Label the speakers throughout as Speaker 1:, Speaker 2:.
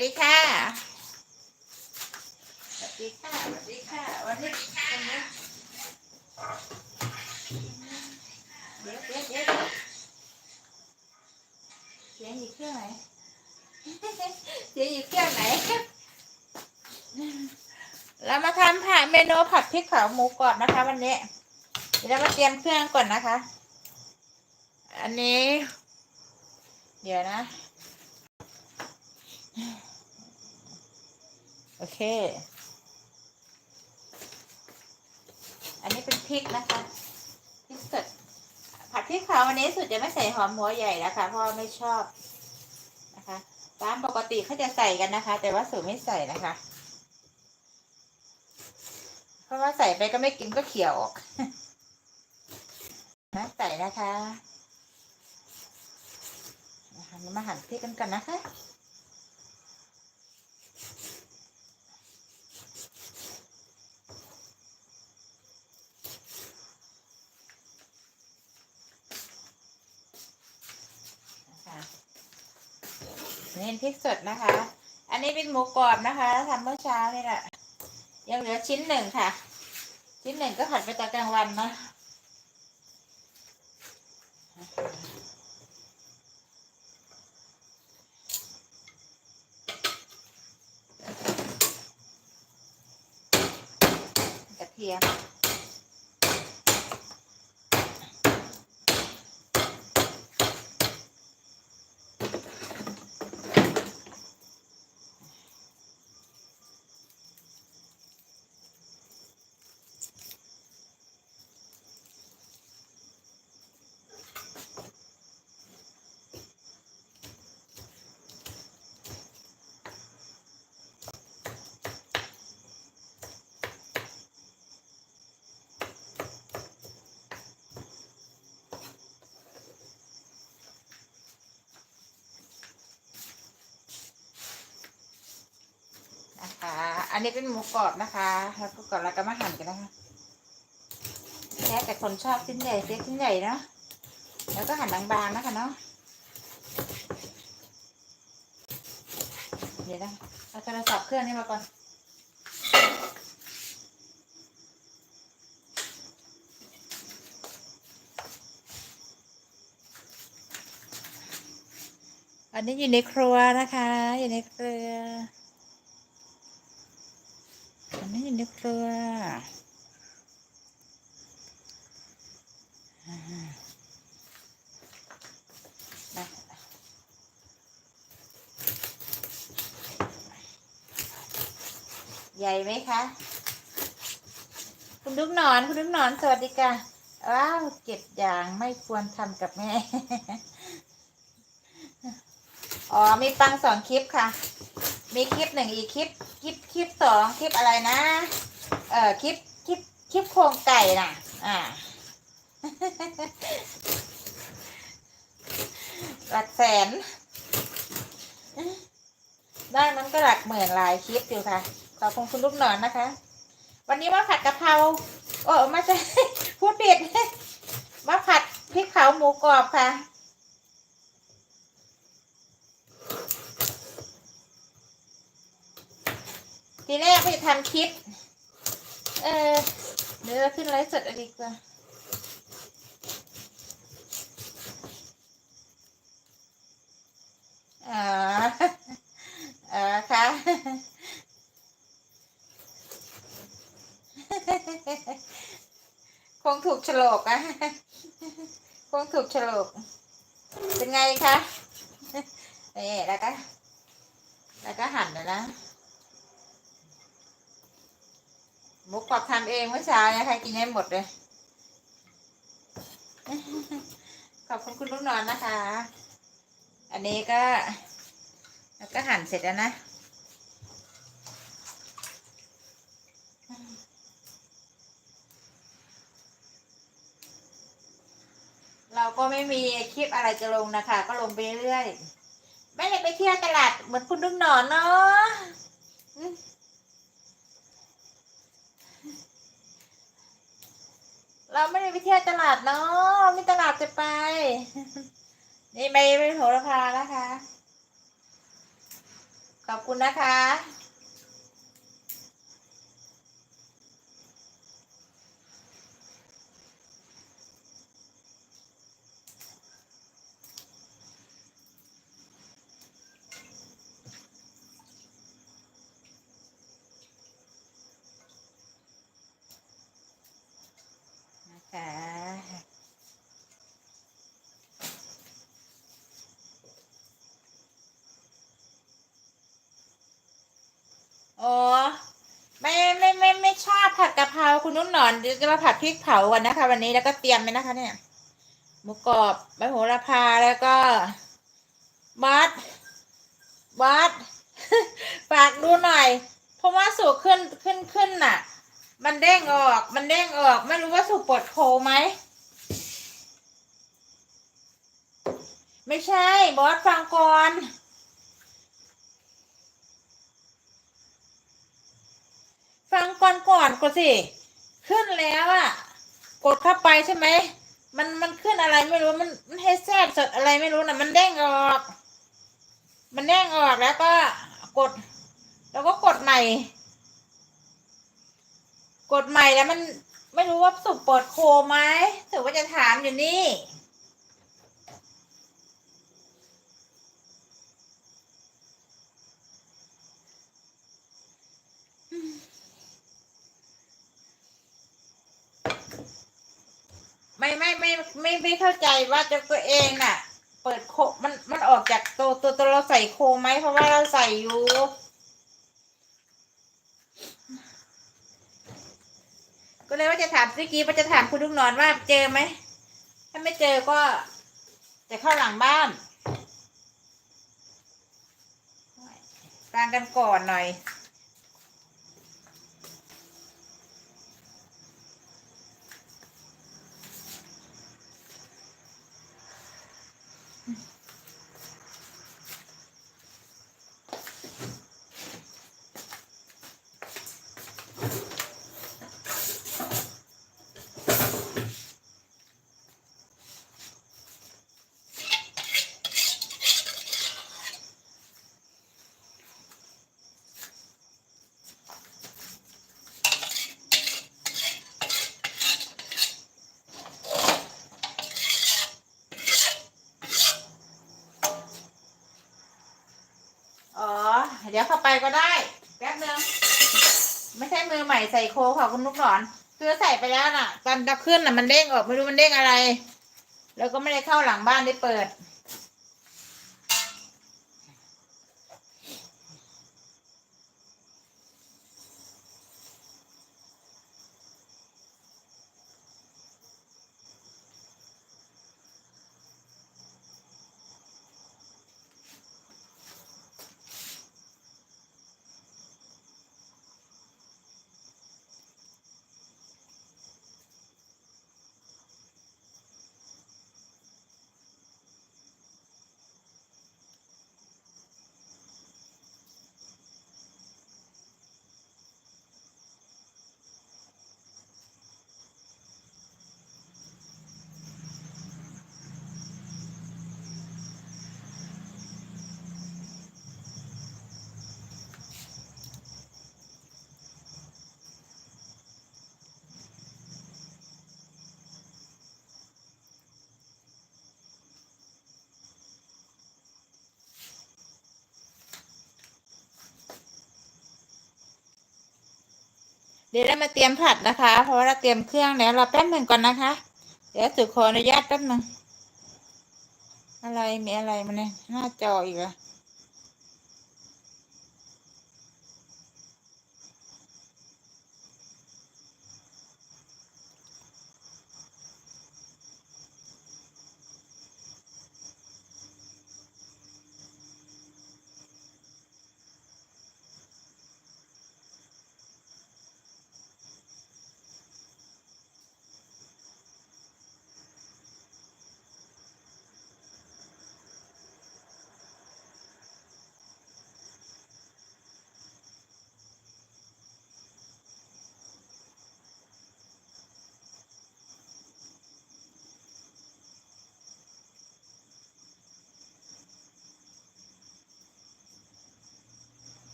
Speaker 1: ดีค่ะ สวัสดีค่ะ สวัสดีค่ะ วันนี้วันนี้เดี๋ยวเดี๋ยวเดี๋ยวเสียงอยู่เครื่องไหนเสียงอยู่เครื่องไหน เรามาทำผัดเมนูผัดพริกเผาหมูกรอบนะคะ วันนี้ เดี๋ยวเรามาเตรียมเครื่องก่อนนะคะ อันนี้ เดี๋ยวนะ โอเค อันนี้เป็นพริกนะคะพริกสดผัดพริกเผาวันนี้สุดจะไม่ใส่หอมหัวใหญ่นะคะ เพราะไม่ชอบนะคะตามปกติเขาจะใส่กันนะคะ แต่ว่าสูตรไม่ใส่นะคะ เพราะว่าใส่ไปก็ไม่กินก็เขียวออกนะใส่นะคะนะคะมาหั่นพริกกันก่อนนะคะ นี่พริกสดนะคะ อันนี้เป็นหมูกรอบนะคะทำเมื่อเช้านี่แหละยังเหลือชิ้นหนึ่งค่ะ ชิ้นหนึ่งก็ผัดไปตอนกลางวันนะกระเทียม นะคะอันนี้เป็นหมูกรอบนะคะ แล้วก็ก่อนเราก็มาหั่นกันนะคะ แล้วแต่คนชอบชิ้นใหญ่เล็กชิ้นใหญ่เนาะ แล้วก็หั่นบางๆนะคะเนาะเดี๋ยวนะเอาโทรศัพท์เครื่องนี้มาก่อนอันนี้อยู่ในครัวนะคะ อยู่ในครัวอั นนี้อยู่นครัวอ่านะใหญ่ไหมคะ คุณลูกหนอน คุณลูกหนอน สวัสดีค่ะว้าวเจ็ดอย่างไม่ควรทำกับแม่ อ๋อ มีปังสองคลิปค่ะ มีคลิปหนึ่งอีกคลิป คลิปคลิปสองคลิปอะไรนะ เอ่อคลิปคลิปคลิปโครงไก่น่ะ อ่า หลักแสน ได้มันก็หลักหมื่นหลายคลิปอยู่ค่ะ ขอบคุณคุณลูกหนอนนะคะ วันนี้มาผัดกะเพราโอ้ไม่ใช่พูดผิดมาผัดพริกเผาหมูกรอบค่ะ ทีแรกพี่ทำคลิป เออเดี๋ยวเราขึ้นไลฟ์สดอาดีกว่าอ๋ออ๋อค่ะคงถูกฉลกอะคงถูกฉลก เป็นไงคะนี่แล้วก็ แล้วก็หั่นเลยนะ หมูกรอบทำเองเมื่อเช้านี่ยใครกินได้หมดเลย ขอบคุณคุณลูกนอนนะคะ อันนี้ก็แล้วก็หั่นเสร็จแล้วนะ เราก็ไม่มีคลิปอะไรจะลงนะคะ ก็ลงไปเรื่อย ไม่ได้ไปเที่ยวตลาดเหมือนคุณลูกนอนเนาะอืม เราไม่ได้ไปเที่ยวตลาดเนาะไม่ตลาดจะไป นี่ใบเป็นโหระพานะคะ ขอบคุณนะคะ อ๋อไม่ไม่ไม่ไม่ชอบผัดกะเพราคุณนุ่น หนอนเดี๋ยวจะมาผัดพริกเผากันนะคะ วันนี้แล้วก็เตรียมไปนะคะ เนี่ยหมูกรอบใบโหระพาแล้วก็บัสบัสฝากดูหน่อย เพราะว่าสูบขึ้นขึ้นขึ้นน่ะ มันเด้งออก มันเด้งออก ไม่รู้ว่าสูบปวดโคไหมไม่ใช่บอสฟังก่อนฟังก่อนก่อนก็สิ ขึ้นแล้วอะกดเข้าไปใช่ไหม มันมันขึ้นอะไรไม่รู้ มันมันให้แทรกสดอะไรไม่รู้นะมันเด้งออก มันเด้งออกแล้วก็กด แล้วก็กดใหม่ กดใหม่แล้วมันไม่รู้ว่าสุกเปิดโคไหมถือว่าจะถามอยู่นี่ ไม่ไม่ไม่ไม่ไม่เข้าใจว่าจะตัวเองน่ะ เปิดโคมันมันออกจากตัวตัวตัวเราใส่โคไหมเพราะว่าเราใส่อยู่ก็เลยว่าจะถามซิกี้ว่าจะถามคุณลูกนอนว่าเจอไหมถ้าไม่เจอก็จะเข้าหลังบ้านกลางกันก่อนหน่อย ก็ได้แป๊บนึงไม่ใช่มือใหม่ใส่โคค่ะคุณลูกหนอนคือใส่ไปแล้วน่ะตอนจะขึ้นน่ะมันเด้งออกไม่รู้มันเด้งอะไร แล้วก็ไม่ได้เข้าหลังบ้านได้เปิด เดี๋ยวเรามาเตรียมผัดนะคะ เพราะว่าเราเตรียมเครื่องแล้วเราแป๊บหนึ่งก่อนนะคะ เดี๋ยวสุขออนุญาตแป๊บหนึ่งอะไรมีอะไรมาเนี่ยหน้าจออีกอะ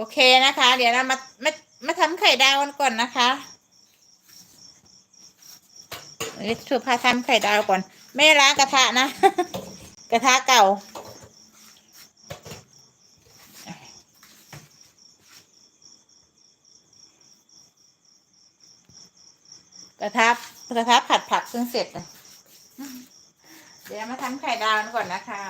Speaker 1: โอเคนะคะ เดี๋ยวเรามามามาทำไข่ดาวกันก่อนนะคะเดี๋ยวชูพาทำไข่ดาวก่อน ไม่ล้างกระทะนะ กระทะเก่า กระทะกระทะผัดผักซึ่งเสร็จ เดี๋ยวมาทำไข่ดาวกันก่อนนะคะ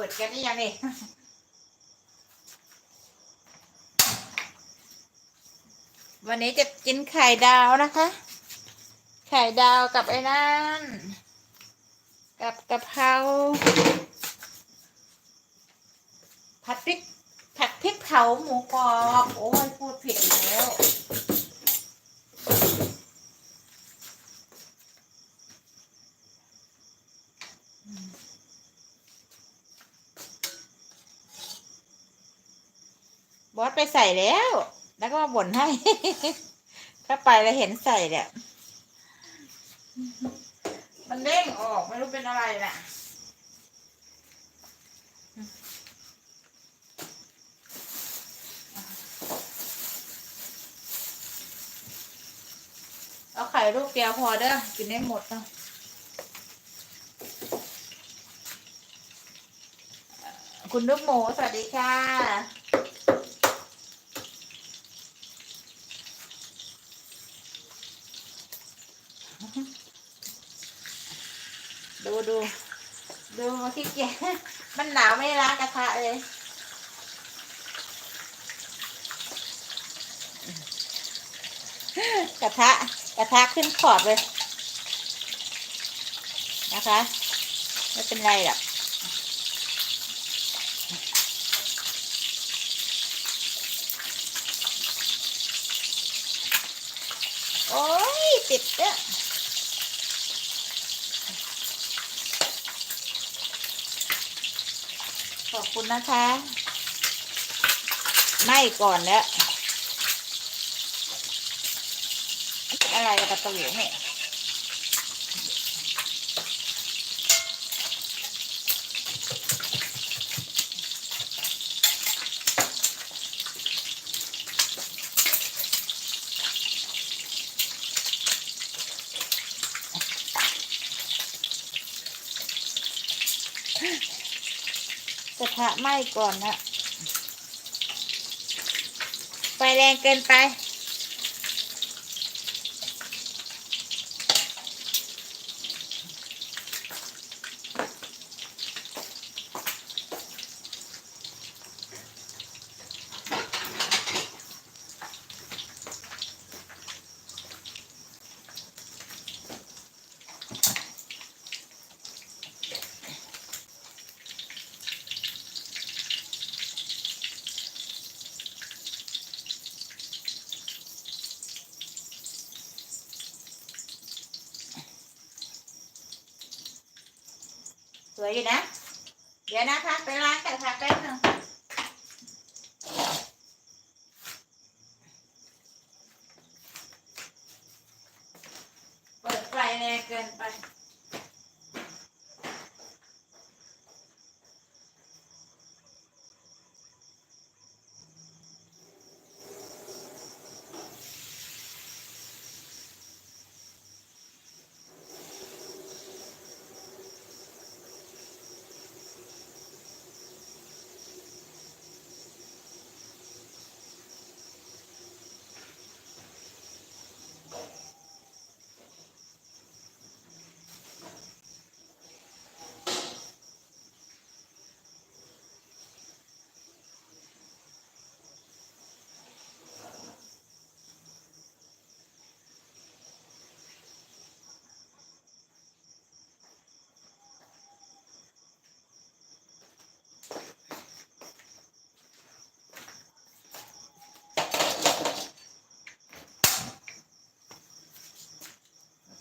Speaker 1: เปิดแก๊สได้ยังนี่ วันนี้จะกินไข่ดาวนะคะ ไข่ดาวกับไอ้นั่น กับกะเพรา ผัดพริก ผัดพริกเผาหมูกรอบ โอ้ยพูดผิดแล้ว บอสไปใส่แล้ว แล้วก็มาบ่นให้ ถ้าไปแล้วเห็นใส่เนี่ยมันเด้งออกไม่รู้เป็นอะไรน่ะเอาไข่ลูกเดียวพอเด้อกินได้หมดเนาะคุณลูกหมูสวัสดีค่ะ ดูดูดูมาขี้เกียจมันหนาวไม่ล้างกระทะเลยกระทะกระทะขึ้นขอบเลย นะคะ ไม่เป็นไรหรอกโอ้ยติดเด้อข อบคุณนะคะไม่ก่อนแล้ว อะไรกับตะหลวเนี่ยะทะไหม้ก่อนนะไฟแรงเกินไป สวยอยู่นะ เดี๋ยวนะคะไปล้างกระทะแป๊บนึง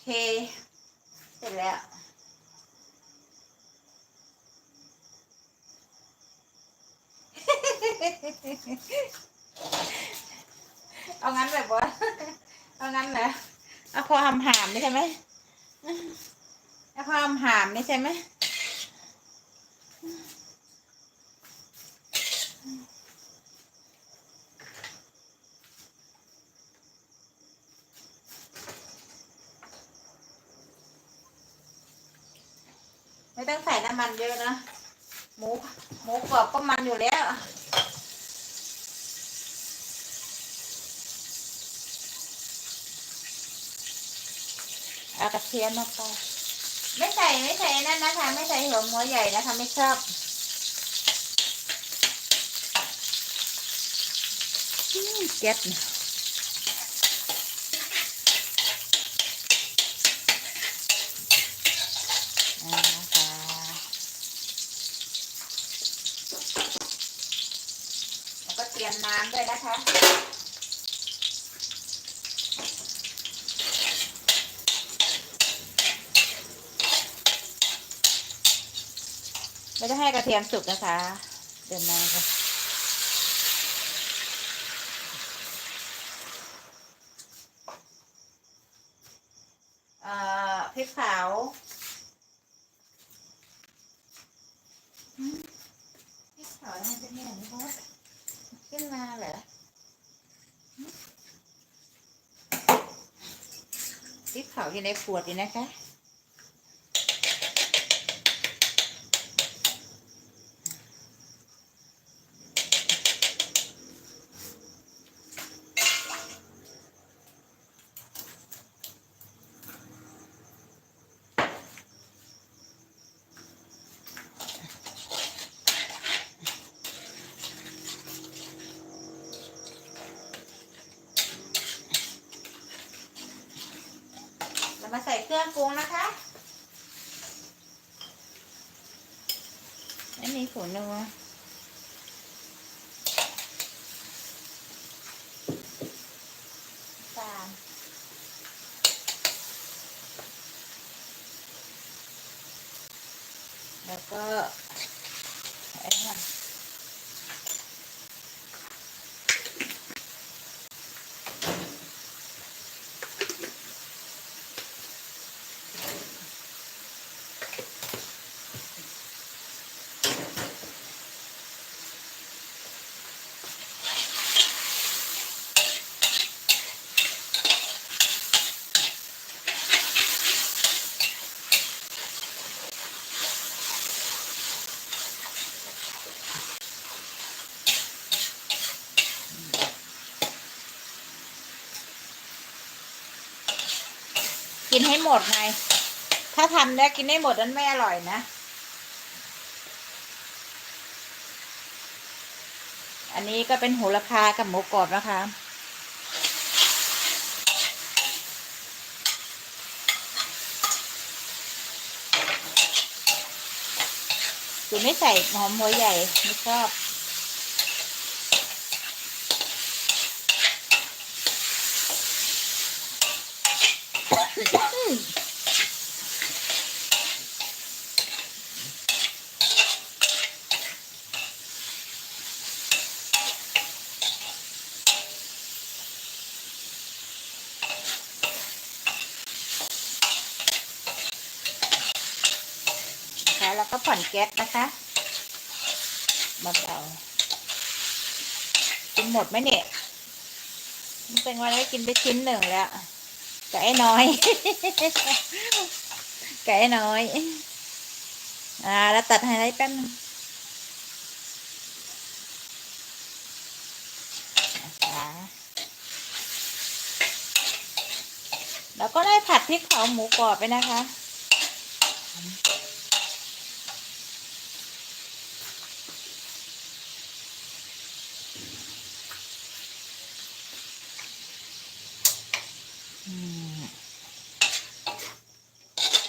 Speaker 1: เสร็จแล้ว เอางั้นแบบว่าเอางั้นเหรอเอาพอหำหามนี่ใช่ไหมเอาพอหำหามนี่ใช่ไหมต้องใส่น้ำมัน เยอะนะ หมูหมูกรอบก็มันอยู่แล้วเอากระเทียมลงไปไม่ใส่ไม่ใส่นั่นนะคะ ไม่ใส่หัวหัวใหญ่นะคะ ไม่ชอบอืมเก็บนะอ่านะคะแล้วก็เตรียนะคะไม่ได้ให้กระเทียมสุกนะคะ เดินมาค่ะพริกขาวพริกขาวมันเป็นอย่างนี้เพราะ ขึ้นมาเหรออืมพริกขาอยู่ในขวดอยู่นะคะ เรามาใส่เครื่องปรุงนะคะ ไม่มีผงนัวตามแล้วก็ไอ้นี่ กินให้หมดไง ถ้าทำแล้วกินให้หมดนั้นไม่อร่อยนะ อันนี้ก็เป็นโหระพากับหมูกรอบนะคะคือไม่ใส่หอมหัวใหญ่ไม่ชอบ ผ่อนแก๊สนะคะเบาๆกินหมดไหมเนี่ยมันเป็นวันนี้กินไปชิ้นหนึ่งแล้วไก่น้อยไก่น้อย อ่า แล้วตัดไฮไลท์แป๊บนึงแล้วก็ได้ผัดพริกเผาหมูกรอบไปนะคะ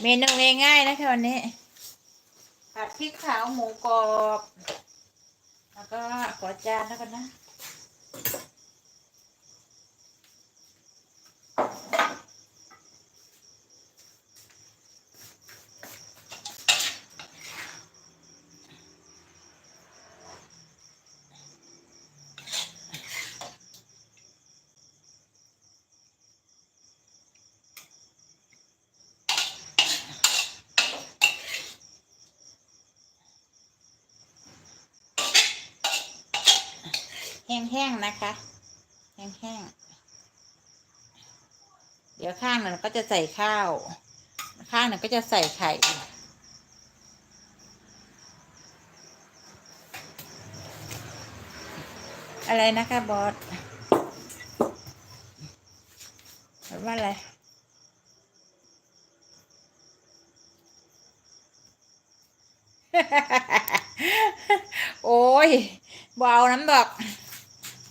Speaker 1: เมนูง่ายๆนะคะวันนี้ ผัดพริกขาวหมูกรอบ แล้วก็ขอจานแล้วกันนะ ห้งๆนะคะ แห้งๆ เดี๋ยวข้างหนึ่งก็จะใส่ข้าว ข้างหนึ่งก็จะใส่ไข่อะไรนะคะบอสหรือว่าอะไร โอ้ยเบเอาน้ำดอก จ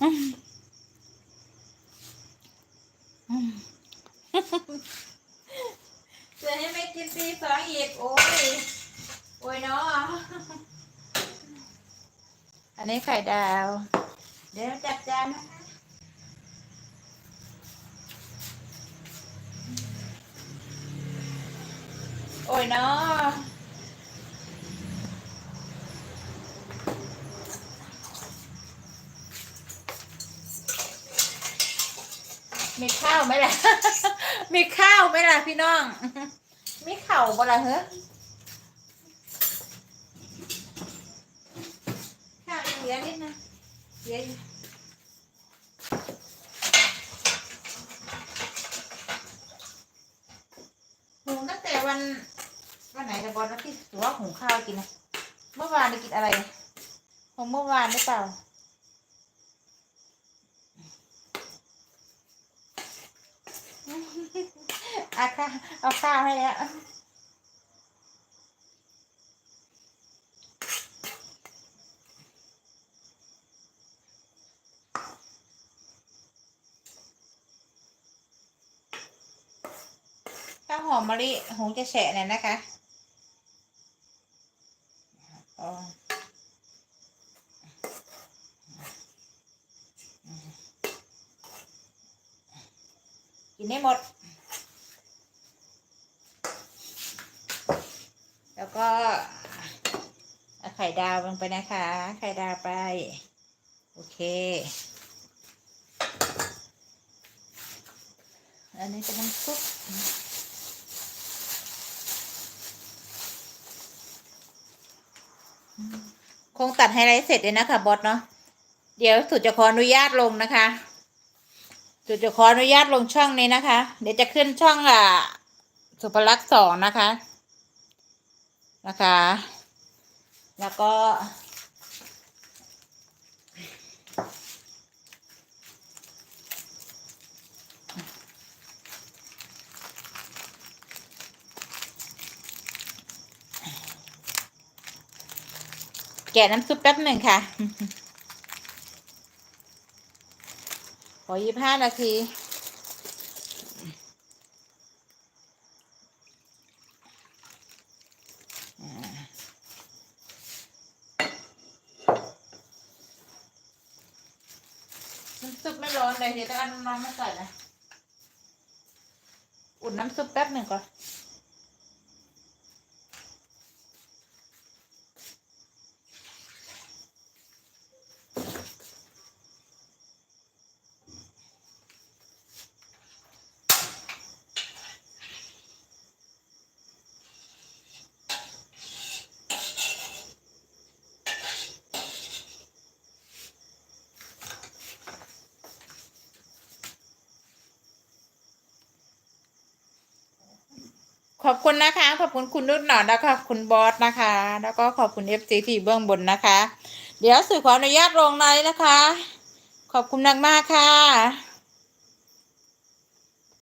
Speaker 1: ะให้ไม่กินตีสองอีกโอ้ย โอ้ยเนาะ อันนี้ไข่ดาว เดี๋ยวจัดจานนะคะ โอ้ยเนาะ มี ข้าวไหมล่ะ มีข้าวไหมล่ะพี่น้อง มีเข่าวบ่ล่ะเฮ้อข้าวยังเหลือนิดนะเหลืออยู่หุงตั้งแต่วันวันไหนจะบอลนะที่ถือว่าหุงข้าวกินนะ เมื่อวานได้กินอะไรของเมื่อวานหรือเปล่า อาข้าวเอาข้าวให้แล้วข้าวหอมมะลิหงจะแฉะหน่อยนะคะอ๋อกินได้หมด แล้วก็เอา ไปนะคะ ไข่ดาวไป โอเค อันนี้เป็นน้ำซุปคงตัดไฮไลท์เสร็จเลยนะคะบอสเนาะเดี๋ยวสุดจะขออนุญาตลงนะคะ สุดจะขออนุญาตลงช่องนี้นะคะ เดี๋ยวจะขึ้นช่องอะสุภลักษณ์สองนะคะ นะคะ แล้วก็ แกะน้ำซุปแป๊บหนึ่งค่ะ ขอยี่ห้านาที น้ำซุป ไม่ร้อนเลยเดี๋ยวต้องเอาน้ำมาใส่นะ อุ่นน้ำซุปแป๊บหนึ่งก่อน นะคะ ขอบคุณคุณนุ่นหนอนแล้วก็คุณบอสนะคะ แล้วก็ขอบคุณเอฟซีที่เบื้องบนนะคะ เดี๋ยวสื่อขออนุญาตลงไลน์นะคะ ขอบคุณมากมากค่ะ